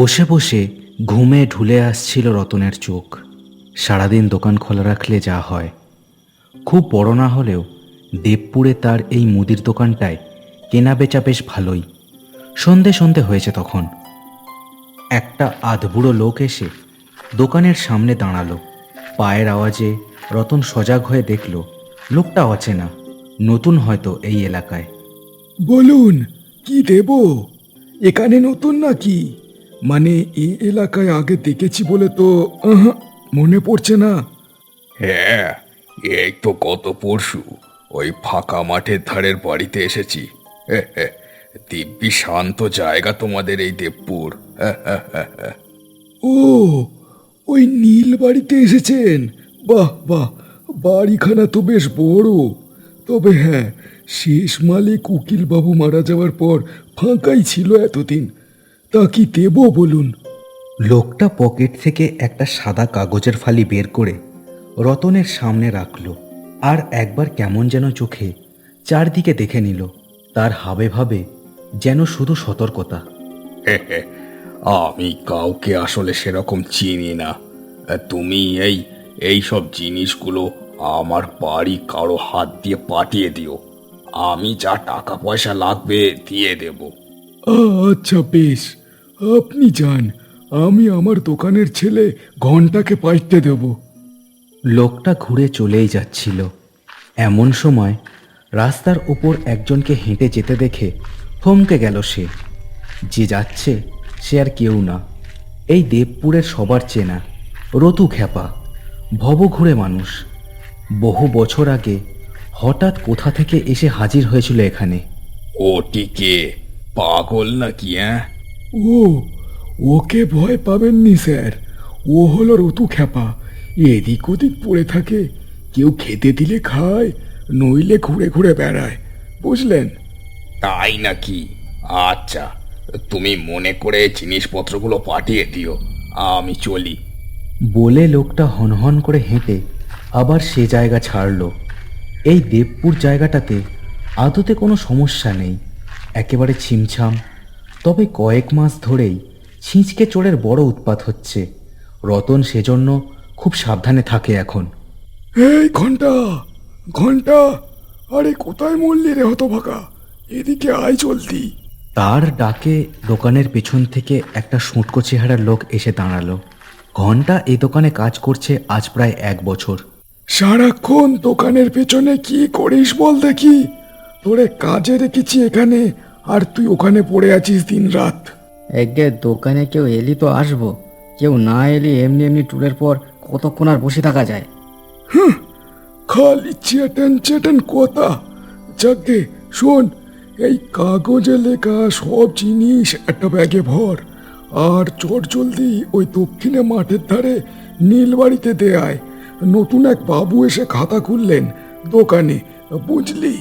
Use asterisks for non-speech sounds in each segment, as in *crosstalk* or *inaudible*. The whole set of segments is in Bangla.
বসে বসে ঘুমে ঢুলে আসছিল রতনের চোখ। সারাদিন দোকান খোলা রাখলে যা হয়। খুব বড় না হলেও দেবপুরে তার এই মুদির দোকানটায় কেনা বেচা বেশ ভালোই। সন্ধে সন্ধে হয়েছে তখন। একটা আধবুড়ো লোক এসে দোকানের সামনে দাঁড়াল। পায়ের আওয়াজে রতন সজাগ হয়ে দেখল, লোকটা অচেনা, নতুন হয়তো এই এলাকায়। বলুন, কি দেব? এখানে নতুন নাকি? মানে এই এলাকায় আগে দেখেছি বলে তো আহা, মনে পড়ছে না। হ্যাঁ এই তো গত পরশু ওই ফাঁকা মাঠের ধারের বাড়িতে এসেছি। হে, হে, দিব্যি শান্ত জায়গা তোমাদের এই দেবপুর। হ্যাঁ, হ্যাঁ, হ্যাঁ, হ্যাঁ। ও ওই নীল বাড়িতে এসেছেন। বাহ বাহ বাড়িখানা তো বেশ বড়। তবে হ্যাঁ শেষ মালিক উকিল বাবু মারা যাওয়ার পর ফাঁকাই ছিল এতদিন। তা কি দেব বলুন। লোকটা পকেট থেকে একটা সাদা কাগজের ফালি বের করে রতনের সামনে রাখল আর একবার কেমন যেন চোখে চারদিকে দেখে নিল তার হাবে ভাবে যেন শুধু সতর্কতা। আমি কাউকে আসলে সেরকম চিনি না। তুমি এই এই সব জিনিসগুলো আমার বাড়ি কারও হাত দিয়ে পাঠিয়ে দিও। আমি যা টাকা পয়সা লাগবে দিয়ে দেবো। আচ্ছা বেশ। আপনি যান আমি আমার দোকানের ছেলে ঘন্টাকে পাইতে দেব। লোকটা ঘুরে চলেই যাচ্ছিল। এমন সময় রাস্তার উপর একজনকে হেঁটে যেতে দেখে থমকে গেল সে। যে যাচ্ছে সে আর কেউ না। এই দেবপুরের সবার চেনা রতু খ্যাপা ভবঘুরে মানুষ। বহু বছর আগে হঠাৎ কোথা থেকে এসে হাজির হয়েছিল এখানে। ওটিকে পাগল নাকি হ্যাঁ ও ওকে ভয় পাবেননি স্যার। ও হলো রতু খ্যাপা। এদিক ওদিক পড়ে থাকে। কেউ খেতে দিলে খায় নইলে ঘুরে ঘুরে বেড়ায়। বুঝলেন? তাই নাকি? আচ্ছা তুমি মনে করে জিনিসপত্রগুলো পাঠিয়ে দিও। আমি চলি। বলে লোকটা হনহন করে হেঁটে আবার সে জায়গা ছাড়ল। এই দেবপুর জায়গাটাতে আদতে কোনো সমস্যা নেই। একেবারে ছিমছাম। তবে কয়েক মাস ধরেই ছিঁচকে চোরের বড় উৎপাত হচ্ছে। রতন সেজন্য খুব সাবধানে থাকে এখন। এই ঘণ্টা ঘণ্টা আরে কোথায় মরলি রে হতভাগা? এদিকে আয় চলতি তার ডাকে দোকানের পেছন থেকে একটা সুটকো চেহারার লোক এসে দাঁড়াল। ঘণ্টা এই দোকানে কাজ করছে আজ প্রায় এক বছর। সারাক্ষণ দোকানের পেছনে কি করিস বল দেখি। তোরে কাজে রেখেছি এখানে আর তুই ওখানে পড়ে আছিস দিন রাত। এগে দোকানে কেউ এলি তো আসব। কেউ না এলি এমনি এমনি ট্যুরের পর কতক্ষণ আর বসে থাকা যায়? খালি চেটেন চেটেন কথা। যাকে শোন এই কাগজে লেখা সব জিনিস একটা ব্যাগে ভর। আর চট জলদি ওই দক্ষিণে মাঠের ধারে নীলবাড়িতে দেয় নতুন এক বাবু এসে খাতা খুললেন দোকানে বুঝলি?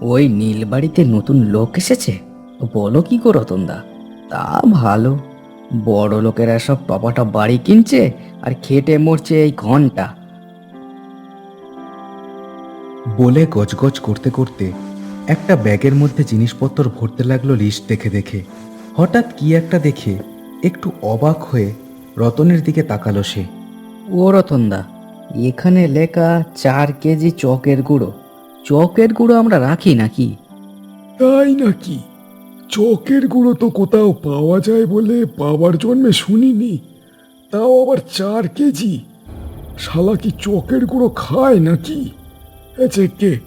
ওই নীলবাড়িতে নতুন লোক এসেছে? বলো কি গো রতনদা তা ভালো। বড় লোকেরা সব পাপাটা বাড়ি কিনছে আর খেটে মরছে এই ঘণ্টা। বলে গজগজ করতে করতে একটা ব্যাগের মধ্যে জিনিসপত্র ভরতে লাগল লিস্ট দেখে দেখে। হঠাৎ কি একটা দেখে একটু অবাক হয়ে রতনের দিকে তাকালো সে। ও রতনদা এখানে লেখা চার কেজি চকের গুঁড়ো। চকের গুঁড়ো আমরা রাখি নাকি? তাই নাকি? চকের গুঁড়ো তো কোথাও পাওয়া যায় বলে পাওয়ার জন্মে শুনিনি। তাও আবার চার কেজি? শালা কি চকের গুঁড়ো খায় নাকি? কে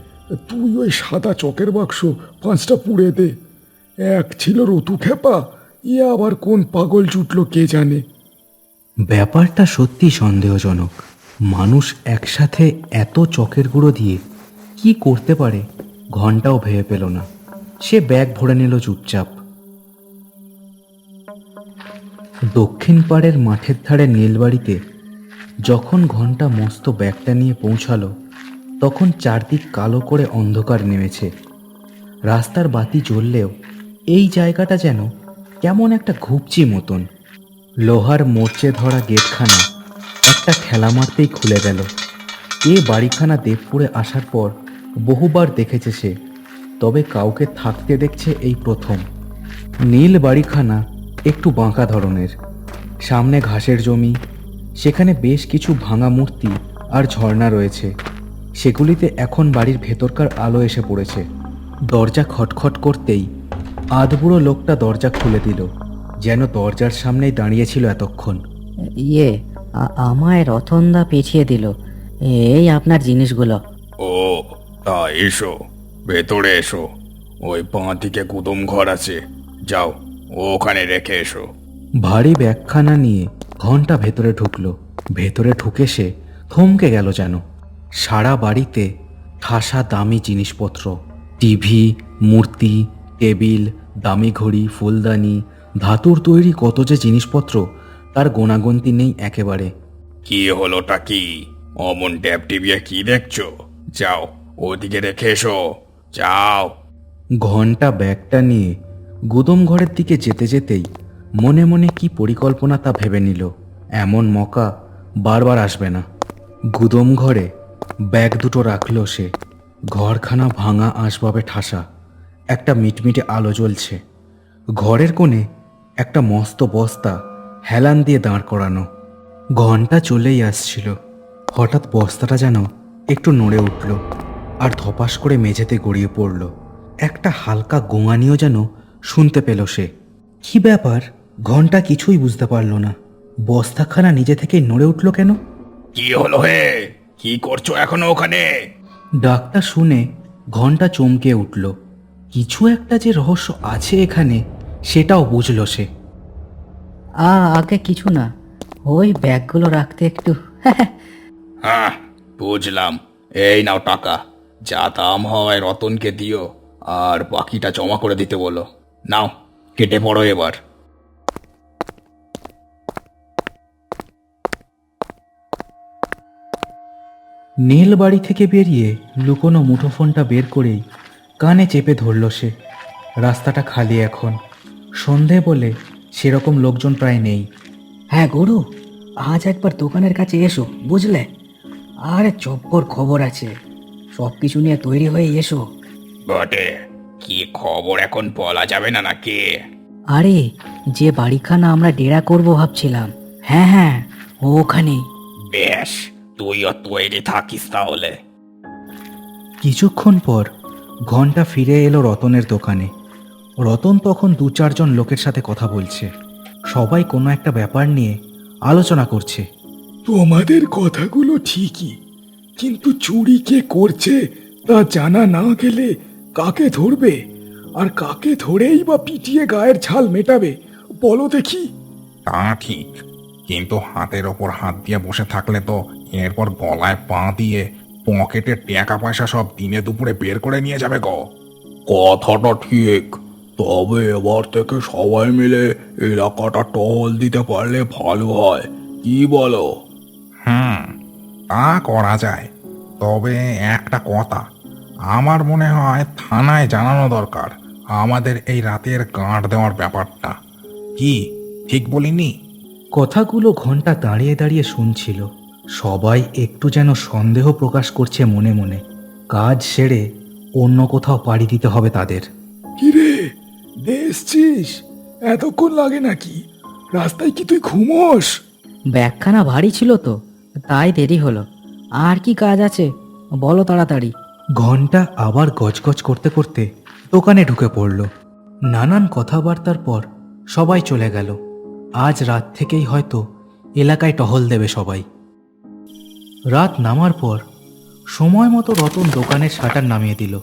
তুই ওই সাদা চকের বাক্স পাঁচটা পুড়ে দে। এক ছিল রতু খেপা ইয়ে আবার কোন পাগল জুটলো কে জানে? ব্যাপারটা সত্যি সন্দেহজনক। মানুষ একসাথে এত চকের গুঁড়ো দিয়ে কি করতে পারে? ঘন্টাও ভেবে পেল না। সে ব্যাগ ভরে নিল চুপচাপ। দক্ষিণ পাড়ের মাঠের ধারে নীলবাড়িতে যখন ঘণ্টা মস্ত ব্যাগটা নিয়ে পৌঁছালো, তখন চারদিক কালো করে অন্ধকার নেমেছে। রাস্তার বাতি জ্বললেও এই জায়গাটা যেন কেমন একটা ঘুপচি মতন। লোহার মোর্চে ধরা গেটখানা একটা ঠেলা মারতেই খুলে গেল। এ বাড়িখানা দেবপুরে আসার পর বহুবার দেখেছে সে। তবে কাউকে থাকতে দেখছে এই প্রথম। নীল বাড়িখানা একটু বাঁকা ধরনের। সামনে ঘাসের জমি সেখানে বেশ কিছু ভাঙা মূর্তি আর ঝর্ণা রয়েছে। সেগুলিতে এখন বাড়ির ভেতরকার আলো এসে পড়েছে। দরজা খটখট করতেই আধবুড়ো লোকটা দরজা খুলে দিল যেন দরজার সামনেই দাঁড়িয়েছিল এতক্ষণ। ইয়ে আ- আমায় রতনদা পেছিয়ে দিল। এই আপনার জিনিসগুলো। ও তা এসো ভেতরে এসো। ওই বাঁ দিকে গুদম ঘর আছে। যাও ওখানে রেখে এসো। ভারী ব্যাগখানা নিয়ে ঘণ্টা ভেতরে ঢুকলো। ভেতরে ঢুকে সে থমকে গেল যেন। সারা বাড়িতে ঠাসা দামি জিনিসপত্র। টিভি মূর্তি টেবিল দামি ঘড়ি ফুলদানি ধাতুর তৈরি কত যে জিনিসপত্র তার গোনাগন্তি নেই একেবারে। কি হলোটা কি? অমন ট্যাপ টিভিয়ে কি দেখছ? যাও। ওদিকে রেখে এসো। যাও। ঘণ্টা ব্যাগটা নিয়ে গুদম ঘরের দিকে যেতে যেতেই মনে মনে কি পরিকল্পনা তা ভেবে নিল। এমন মকা বারবার আসবে না। গুদম ঘরে ব্যাগ দুটো রাখল সে। ঘরখানা ভাঙা আসবাবে ঠাসা। একটা মিটমিটে আলো জ্বলছে। ঘরের কোণে একটা মস্ত বস্তা হেলান দিয়ে দাঁড় করানো। ঘণ্টা চলেই আসছিল। হঠাৎ বস্তাটা যেন একটু নড়ে উঠল। আর ধপাস করে মেঝেতে গড়িয়ে পড়ল। একটা হালকা গোঙানিও যেন শুনতে পেল সে। কি ব্যাপার? ঘণ্টা কিছুই বুঝতে পারল না। বস্তাখানা নিজে থেকে নড়ে উঠল কেন? কি হলো হে? কি করছ এখনও ওখানে? ডাকটা শুনে ঘণ্টা চমকে উঠল। কিছু একটা যে রহস্য আছে এখানে সেটাও বুঝল সে। আ আগে কিছু না। ওই ব্যাগগুলো রাখতে একটু। *laughs* হ্যাঁ বুঝলাম। এই নাও টাকা। যা দাম হয় রতনকে দিও আর বাকিটা জমা করে দিতে বলো। নাও কেটে পড়ো এবার। নীল বাড়ি থেকে বেরিয়ে লুকোনো মুঠোফোনটা বের করেই কানে চেপে ধরল সে। রাস্তাটা খালি এখন। সন্ধে বলে সেরকম লোকজন প্রায় নেই। হ্যাঁ গরু আজ একবার দোকানের কাছে এসো বুঝলে? আরে চব্বর খবর আছে। সব কিছু নিয়ে তৈরি হয়ে এসো। বটে কি খবর এখন বলা যাবে না নাকি? আরে যে বাড়িখানা আমরা ডেরা করব ভাবছিলাম। হ্যাঁ হ্যাঁ ওখানেই বেশ তুইও তৈরি থাকিস তাহলে। কিছুক্ষণ পর ঘণ্টা ফিরে এলো রতনের দোকানে। রতন তখন দু চারজন লোকের সাথে কথা বলছে। সবাই কোনো একটা ব্যাপার নিয়ে আলোচনা করছে। তোমাদের কথাগুলো ঠিকই কিন্তু চুরি কে করছে তা জানা না গেলে কাকে ধরবে? আর কাকে ধরেই বা পিটিয়ে গায়ের ছাল মেটাবে? বলো দেখি। তা ঠিক কিন্তু হাতের ওপর হাত দিয়ে বসে থাকলে তো এরপর গলায় পা দিয়ে পকেটের টাকা পয়সা সব দিনে দুপুরে বের করে নিয়ে যাবে গো। কথাটা ঠিক তবে এবার থেকে সবাই মিলে এলাকাটা টহল দিতে পারলে ভালো হয় কি বলো? হুম তা করা যায়। তবে একটা কথা আমার মনে হয় থানায় জানানো দরকার আমাদের এই রাতের গাঁট দেওয়ার ব্যাপারটা। কি ঠিক বলিনি? কথাগুলো ঘণ্টা দাঁড়িয়ে দাঁড়িয়ে শুনছিল। সবাই একটু যেন সন্দেহ প্রকাশ করছে মনে মনে। কাজ সেরে অন্য কোথাও পাড়ি দিতে হবে তাদের। কিরে এসছিস? এতক্ষণ লাগে নাকি? রাস্তায় কি তুই ঘুমোস? ব্যাগখানা ভারী ছিল তো তাই দেরি হলো। আর কি কাজ আছে? বলো তাড়াতাড়ি। ঘণ্টা আবার গজগজ করতে করতে দোকানে ঢুকে পড়ল। নানান কথাবার্তার পর সবাই চলে গেল। আজ রাত থেকেই হয়তো এলাকায় টহল দেবে সবাই। রাত নামার পর সময় মতো রতন দোকানের শাটার নামিয়ে দিল।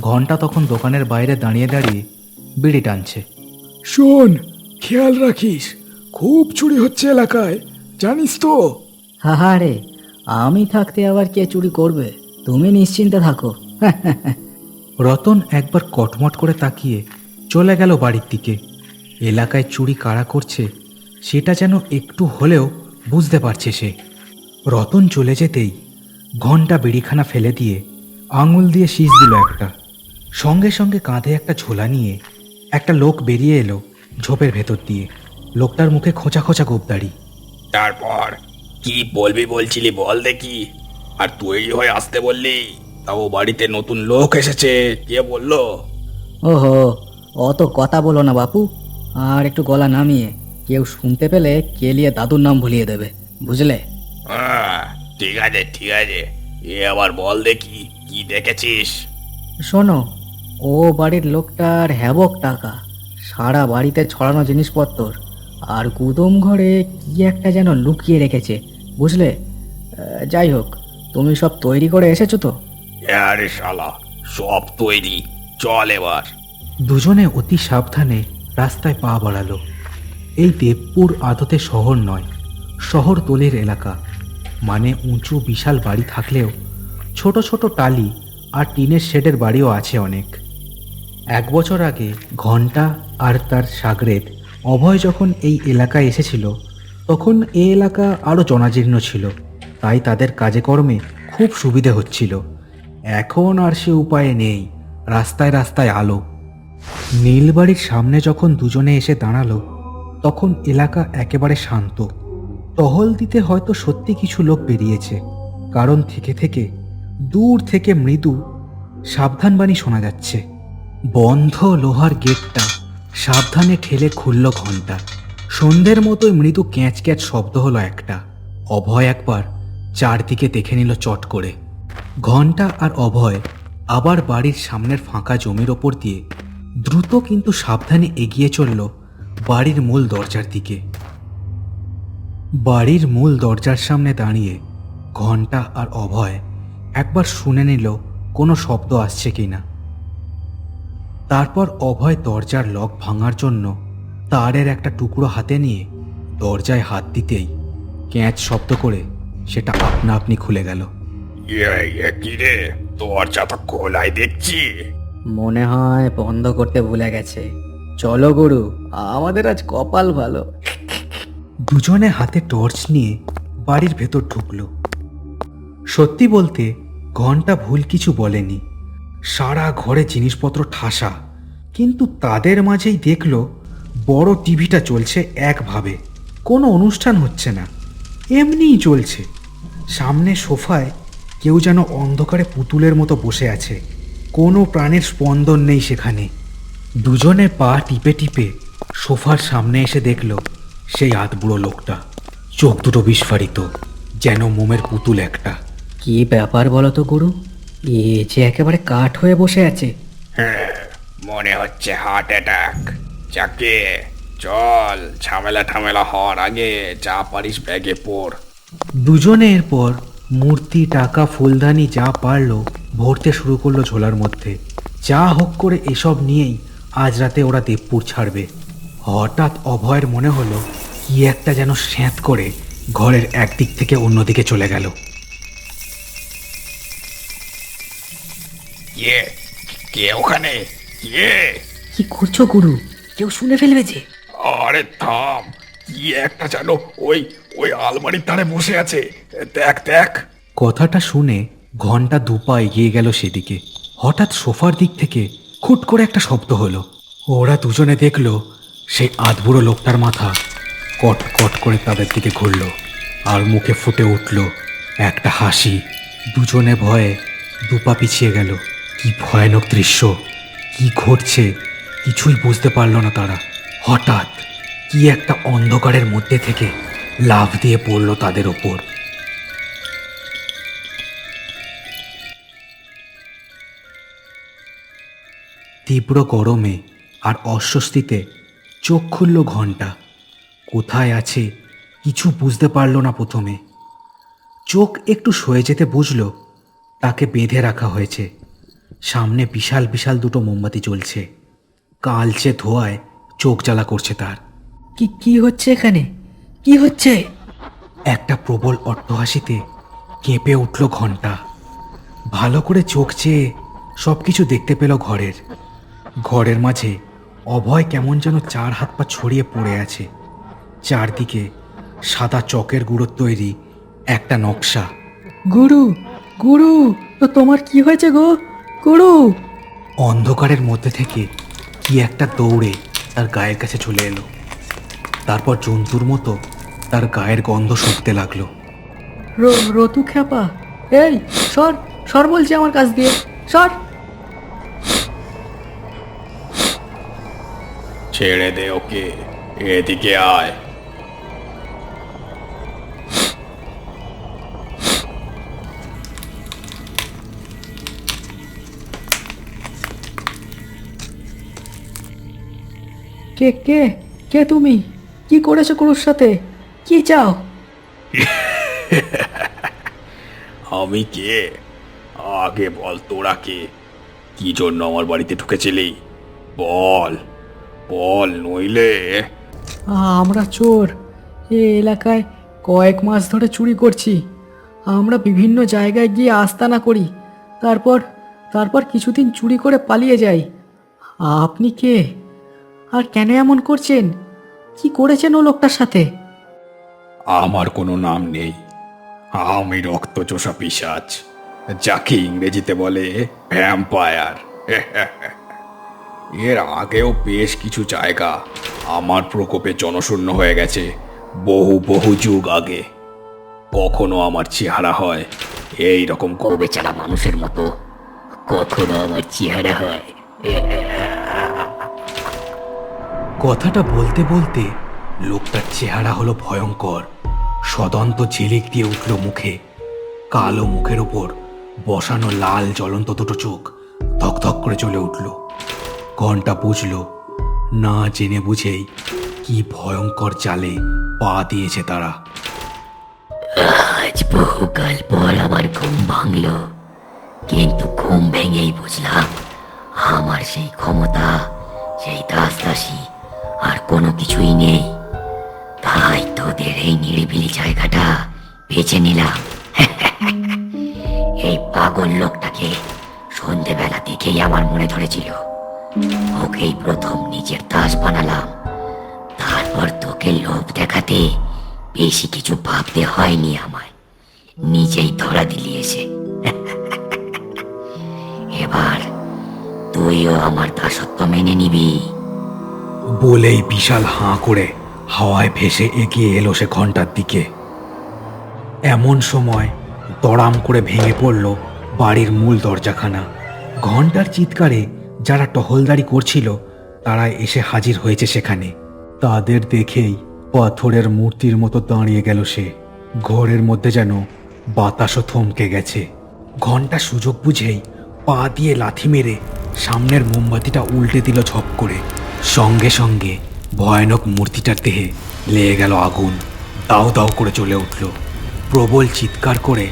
ঘণ্টা তখন দোকানের বাইরে দাঁড়িয়ে দাঁড়িয়ে বিড়ি টানছে। শোন খেয়াল রাখিস খুব চুরি হচ্ছে এলাকায় জানিস তো? হাহারে আমি থাকতে আবার কে চুরি করবে? তুমি নিশ্চিন্তে থাকো। *laughs* রতন একবার কটমট করে তাকিয়ে চলে গেল বাড়ির দিকে। এলাকায় চুরি কারা করছে সেটা যেন একটু হলেও বুঝতে পারছে সে। রতন চলে যেতেই ঘণ্টা বিড়িখানা ফেলে দিয়ে আঙুল দিয়ে শীষ দিল একটা। সঙ্গে সঙ্গে কাঁধে একটা ঝোলা নিয়ে একটা লোক বেরিয়ে এলো ঝোপের ভেতর দিয়ে। লোকটার মুখে খোঁচা খোঁচা গোপদাড়ি তারপর কি বলবি বলছিলি বল দেখি। আর তুই হয়ে আসতে বললি তাও বাড়িতে নতুন লোক এসেছে কে বলল? ওহো অত কথা বলো না বাপু আর একটু গলা নামিয়ে কেউ শুনতে পেলে কেলিয়ে দাদুর নাম ভুলিয়ে দেবে বুঝলে? হ্যাঁ, ঠিক আছে ঠিক আছে এ আবার বল দেখি কি দেখেছিস? শোনো ও বাড়ির লোকটার হ্যাবক টাকা সারা বাড়িতে ছড়ানো জিনিসপত্র আর গুদম ঘরে কি একটা যেন লুকিয়ে রেখেছে বুঝলে? যাই হোক তুমি সব তৈরি করে এসেছ তো? আরে শালা সব তৈরি। চল এবার। দুজনে অতি সাবধানে রাস্তায় পা বাড়ালো। এই দেবপুর আদতে শহর নয় শহরতলির এলাকা। মানে উঁচু বিশাল বাড়ি থাকলেও ছোট ছোট টালি আর টিনের শেডের বাড়িও আছে অনেক। এক বছর আগে ঘণ্টা আর তার সাগরেদ অভয় যখন এই এলাকায় এসেছিল তখন এ এলাকা আরও জনাজীর্ণ ছিল, তাই তাদের কাজে কর্মে খুব সুবিধে হচ্ছিল। এখন আর সে উপায়ে নেই, রাস্তায় রাস্তায় আলো। নীলবাড়ির সামনে যখন দুজনে এসে দাঁড়াল, তখন এলাকা একেবারে শান্ত। টহল দিতে হয়তো সত্যি কিছু লোক বেরিয়েছে, কারণ থেকে থেকে, দূর থেকে মৃদু, সাবধানবাণী শোনা যাচ্ছে। বন্ধ লোহার গেটটা সাবধানে ঠেলে খুলল ঘণ্টা। সন্ধ্যের মতোই মৃদু ক্যাঁচ ক্যাঁচ শব্দ হলো একটা। অভয় একবার চারদিকে দেখে নিল চট করে। ঘণ্টা আর অভয় আবার বাড়ির সামনের ফাঁকা জমির ওপর দিয়ে দ্রুত কিন্তু সাবধানে এগিয়ে চলল বাড়ির মূল দরজার দিকে। বাড়ির মূল দরজার সামনে দাঁড়িয়ে ঘণ্টা আর অভয় একবার শুনে নিল কোনো শব্দ আসছে কিনা। তারপর অভয় দরজার লক ভাঙার জন্য তারের একটা টুকরো হাতে নিয়ে দরজায় হাত দিতেই ক্যাঁচ শব্দ করে সেটা আপনা আপনি খুলে গেল। ইয়ে ইয়ে কি রে? দরজা তো খোলাই দেখছি। মনে হয় বন্ধ করতে ভুলে গেছে। চলো গুরু আমাদের আজ কপাল ভালো। দুজনে হাতে টর্চ নিয়ে বাড়ির ভেতর ঢুকলো। সত্যি বলতে ঘণ্টা ভুল কিছু বলেনি। সারা ঘরে জিনিসপত্র ঠাসা কিন্তু তাদের মাঝেই দেখল বড় টিভিটা চলছে একভাবে। কোনো অনুষ্ঠান হচ্ছে না। এমনিই চলছে। সামনে সোফায় কেউ যেন অন্ধকারে পুতুলের মতো বসে আছে। কোনো প্রাণের স্পন্দন নেই সেখানে। দুজনে পা টিপে টিপে সোফার সামনে এসে দেখল সেই আধবুড়ো লোকটা। চোখ দুটো বিস্ফারিত যেন মোমের পুতুল একটা। কি ব্যাপার বলো তো গুরু? এ যে একেবারে কাঠ হয়ে বসে আছে। হ্যাঁ মনে হচ্ছে হার্ট অ্যাটাক। যাকে? চল ঝামেলা ঠামেলা হওয়ার আগে যা পারিস ব্যাগে পড়। দুজনের পর মূর্তি টাকা ফুলদানি যা পারল ভরতে শুরু করল ঝোলার মধ্যে। যা হোক করে এসব নিয়েই আজ রাতে ওরা দেবপুর ছাড়বে। হঠাৎ অভয়ের মনে হলো কি একটা যেন স্যাঁত করে ঘরের একদিক থেকে অন্যদিকে চলে গেল। কে কে ওখানে? কে কি করছ গুরু? কেউ শুনে ফেলবে যে। আরে থাম কি একটা যেন ওই ওই আলমারির ধারে বসে আছে। দেখ দেখ। কথাটা শুনে ঘণ্টা দুপা এগিয়ে গেল সেদিকে। হঠাৎ সোফার দিক থেকে খুট করে একটা শব্দ হলো। ওরা দুজনে দেখল সেই আধবুড়ো লোকটার মাথা কট কট করে তাদের দিকে ঘুরল আর মুখে ফুটে উঠল একটা হাসি। দুজনে ভয়ে দুপা পিছিয়ে গেল। কি ভয়ানক দৃশ্য কি ঘটছে কিছুই বুঝতে পারল না তারা। হঠাৎ কি একটা অন্ধকারের মধ্যে থেকে লাফ দিয়ে পড়ল তাদের ওপর। তীব্র গরমে আর অস্বস্তিতে চোখ খুলল ঘণ্টা। কোথায় আছে কিছু বুঝতে পারল না প্রথমে। চোখ একটু সয়ে যেতে বুঝল তাকে বেঁধে রাখা হয়েছে। সামনে বিশাল বিশাল দুটো মোমবাতি জ্বলছে। কালচে ধোয়ায় চোখ জ্বালা করছে তার। কি কি হচ্ছে এখানে? কি হচ্ছে? একটা প্রবল অট্টহাসিতে কেঁপে উঠল ঘণ্টা ভালো করে চোখ চেয়ে সব কিছু দেখতে পেল ঘরের। ঘরের মাঝে অভয় কেমন যেন চার হাত পা ছড়িয়ে পড়ে আছে। চারদিকে সাদা চকের গুঁড়োর তৈরি একটা নকশা। গুরু গুরু তো তোমার কি হয়েছে গো? গুরু! অন্ধকারের মধ্যে থেকে কি একটা দৌড়ে তার গায়ের কাছে চলে এলো। তারপর জন্তুর মতো তার গায়ের গন্ধ শুকতে লাগল। রতু খ্যাপা। এই সর সর বলছি আমার কাছ দিয়ে। সর। ছেড়ে দে ওকে এদিকে আয়। কে কে? কে তুমি? কি করেছ কুরুর সাথে? কি চাও? আমি কে? আগে বল তোরা কে? কি জন্য আমার বাড়িতে ঢুকেছিলি? বল বল নইলে। আমরা চোর। এ এলাকায় কয়েক মাস ধরে চুরি করছি। আমরা বিভিন্ন জায়গায় গিয়ে আস্তানা করি। তারপর তারপর কিছুদিন চুরি করে পালিয়ে যাই। আপনি কে? আর কেন এমন করছেন? কি করেছেন ও লোকটার সাথে? আমার কোনো নাম নেই। আমি রক্তচোষা পিসাচ যাকে ইংরেজিতে বলে ভ্যাম্পায়ার। এর আগেও বেশ কিছু জায়গা আমার প্রকোপে জনশূন্য হয়ে গেছে, বহু বহু যুগ আগে। কখনো আমার চেহারা হয়, এই রকম বেচারা মানুষের মতো। কখনো আমার চেহারা হয় কথাটা বলতে বলতে লোকটার চেহারা হলো ভয়ঙ্কর। সদন্ত ঝিলিক দিয়ে উঠল মুখে। কালো মুখের ওপর বসানো লাল জ্বলন্ত দুটো চোখ ধক করে চলে উঠল। ঘণ্টা বুঝল, না জেনে বুঝেই কি ভয়ঙ্কর জালে পা দিয়েছে তারা। আজ বহুকাল পর আমার ঘুম ভাঙলো, কিন্তু ঘুম ভেঙেই বুঝলাম, আমার সেই ক্ষমতা, সেই দাস দাসী আর কোনো কিছুই নেই। তাই তোদের এই নিরিবিলি জায়গাটা বেছে নিলাম। এই পাগল লোকটাকে সন্ধেবেলা দেখেই আমার মনে ধরেছিল। ওকেই প্রথম নিজের দাস বানালাম। তারপর তোকে লোভ দেখাতে বেশি কিছু ভাবতে হয়নি আমায়। নিজেই ধরা দিলি এসে। এবার তুইও আমার দাসত্ব মেনে নিবি। বলেই বিশাল হাঁ করে হাওয়ায় ভেসে এগিয়ে এলো সে ঘণ্টার দিকে। এমন সময় দড়াম করে ভেঙে পড়ল বাড়ির মূল দরজাখানা। ঘণ্টার চিৎকারে যারা টহলদারি করছিল, তারা এসে হাজির হয়েছে সেখানে। তাদের দেখেই পাথরের মূর্তির মতো দাঁড়িয়ে গেল সে। ঘরের মধ্যে যেন বাতাসও থমকে গেছে। ঘণ্টা সুযোগ বুঝেই পা দিয়ে লাথি মেরে সামনের মোমবাতিটা উল্টে দিল ঝপ করে। সঙ্গে সঙ্গে ভয়ানক মূর্তিটার দেহে লেগে গেল আগুন। দাও দাও করে চলে উঠল। প্রবল চিৎকার করে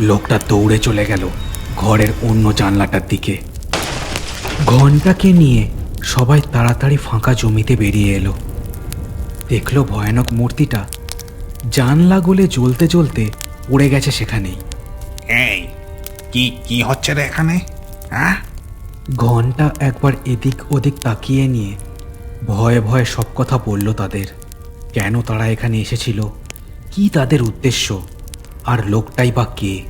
লোকটা দৌড়ে চলে গেল ঘরের অন্য জানলাটার দিকে। ঘন্টাকে নিয়ে সবাই তাড়াতাড়ি ফাঁকা জমিতে বেরিয়ে এলো। দেখল ভয়ানক মূর্তিটা জানলা গলে জ্বলতে জ্বলতে পড়ে গেছে সেখানেই। এই কি কি হচ্ছে রে এখানে? হ্যাঁ? ঘণ্টা একবার এদিক ওদিক তাকিয়ে নিয়ে ভয়ে ভয়ে সব কথা বলল তাদের। কেন তারা এখানে এসেছিল? কি তাদের উদ্দেশ্য? আর লোকটাই বা কে?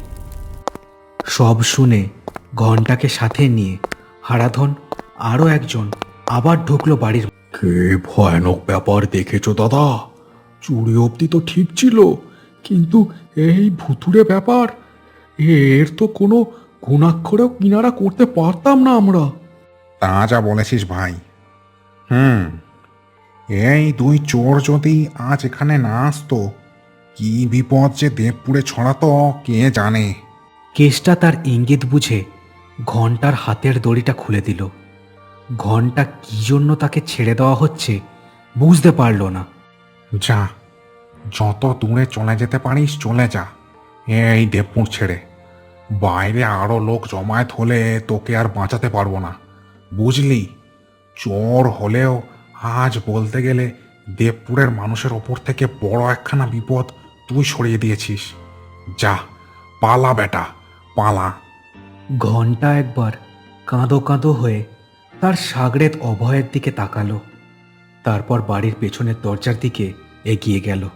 সব শুনে ঘন্টাকে সাথে নিয়ে হারাধন আরও একজন আবার ঢুকলো বাড়ির কে ভয়ানক ব্যাপার দেখেছ দাদা? চুরি অবধি তো ঠিক ছিল কিন্তু এই ভুতুরে ব্যাপার এর তো কোনো গুণাক্ষরেও কিনারা করতে পারতাম না আমরা। তা যা বলেছিস ভাই। হুম। এই দুই চোর যদি আজ এখানে না আসতো কি বিপদ যে দেবপুরে ছড়াতো কে জানে? কেসটা তার ইঙ্গিত বুঝে ঘণ্টার হাতের দড়িটা খুলে দিল। ঘণ্টা কি জন্য তাকে ছেড়ে দেওয়া হচ্ছে বুঝতে পারল না। যা যত দূরে চলে যেতে পারিস চলে যা এই দেবপুর ছেড়ে। বাইরে আরও লোক জমায়েত হলে তোকে আর বাঁচাতে পারব না। বুঝলি? চোর হলেও আজ বলতে গেলে দেবপুরের মানুষের ওপর থেকে বড় একখানা বিপদ তুই সরিয়ে দিয়েছিস। যা, পালা বেটা, পালা। ঘণ্টা একবার কাঁদো কাঁদো হয়ে তার সাগরেদ অভয়ের দিকে তাকালো, তারপর বাড়ির পেছনের দরজার দিকে এগিয়ে গেল।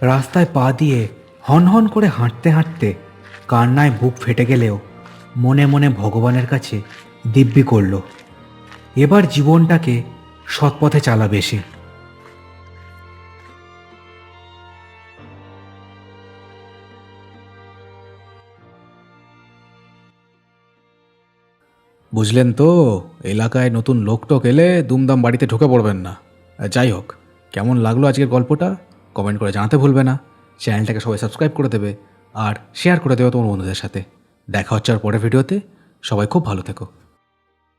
রাস্তায় পা দিয়ে হনহন করে হাঁটতে হাঁটতে কান্নায় বুক ফেটে গেলেও মনে মনে ভগবানের কাছে দিব্যি করল। এবার জীবনটাকে সৎপথে চালাবে সে। বুঝলেন তো, এলাকায় নতুন লোকটোক এলে দুমদাম বাড়িতে ঢুকে পড়বেন না। যাই হোক, কেমন লাগল আজকের গল্পটা? কমেন্ট করে জানাতে ভুলবে না। চ্যানেলটাকে সবাই সাবস্ক্রাইব করে দেবে আর শেয়ার করে দেবে তোমার বন্ধুদের সাথে। দেখা হচ্ছে আর পরের ভিডিওতে। সবাই খুব ভালো থেকো।